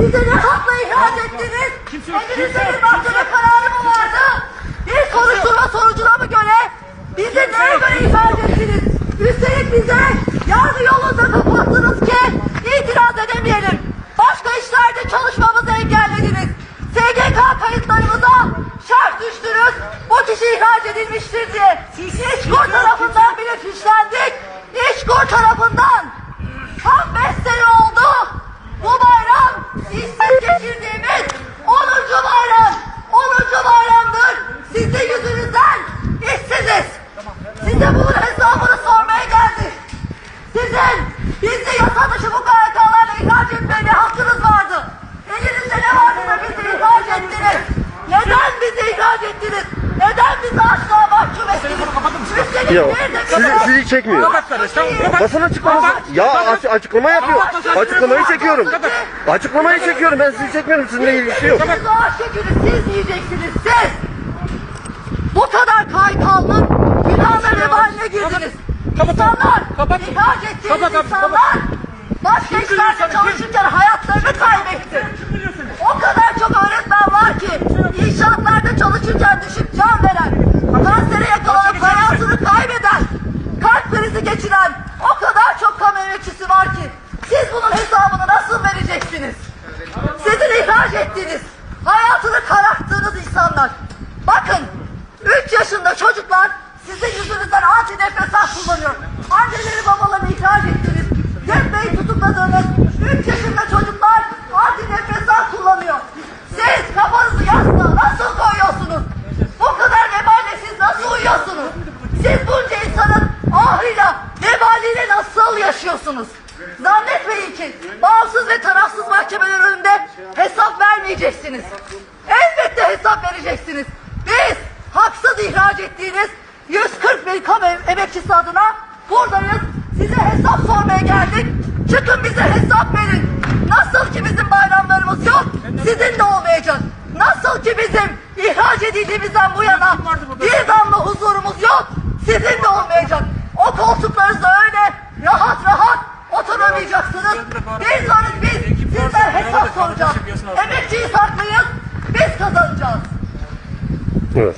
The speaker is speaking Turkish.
Bize ne hakla ihraç ettiniz? Evinizde bir mahkeme kararı mı vardı? Bir soruşturma sonucuna mı göre? Bizi neye göre ihraç ettiniz? Üstelik bize yargı yolunda kapattınız ki itiraz edemeyelim. Başka işlerde çalışmamızı engellediniz. SGK kayıtlarımıza şart düştünüz. Bu kişi ihraç edilmiştir diye. Siz Hiç Bizi açlığa mahkum ettiniz? Üstelik Ya, sizi- sizi çekmiyor. Kapat kardeş, tamam, kapat. Basın açıklaması. Kapat. Ya Kapat. aç- açıklama yapıyor. Kapat. Açıklamayı çekiyorum. Kapat. Açıklamayı çekiyorum. Ben sizi çekmiyorum. Sizinle ilgisi yok. Siz o yükünü siz yiyeceksiniz siz. Bu kadar kaykallık günahla vebaline girdiniz. Kapat. İnsanlar, Kapat. ihraç ettiğiniz Kapat abi, insanlar başka Kim işlerde çalışırken hayatlarını kaybetti. O kadar çok öğretmen var ki inşaatlarda çalışırken düşüp can veren, kansere yakalanıp hayatını kaybeden, kalp krizi geçiren o kadar çok kamu emekçisi var ki siz bunun hesabını nasıl vereceksiniz? Sizin ihraç ettiğiniz, hayatını kararttığınız insanlar. Bakın, 3 yaşında çocuklar sizin yüzünüzden antidepresan kullanıyor. Anneleri babalarını ihraç ettiniz. Cem tutukladığınız 3 yaşında çocuklar antidepresan kullanıyor. Siz kafanızı yastığa nasıl koyuyorsunuz? Bu kadar veballe siz nasıl uyuyorsunuz? Siz bunca insanın ahıyla, vebaliyle nasıl yaşıyorsunuz? Vermeyeceksiniz. Elbette hesap vereceksiniz. Biz haksız ihraç ettiğiniz 140 bin kamu em- emekçisi adına buradayız. Size hesap sormaya geldik. Çıkın bize hesap verin. Nasıl ki bizim bayramlarımız yok, sizin de olmayacak. Nasıl ki bizim ihraç edildiğimizden bu yana bir damla huzurumuz yok, sizin de olmayacak. O koltuklarınızda öyle rahat rahat oturamayacaksınız. Biz varız biz, sizden hesap soracağız. Emekçiyi saklıyız, biz kazanacağız. Evet.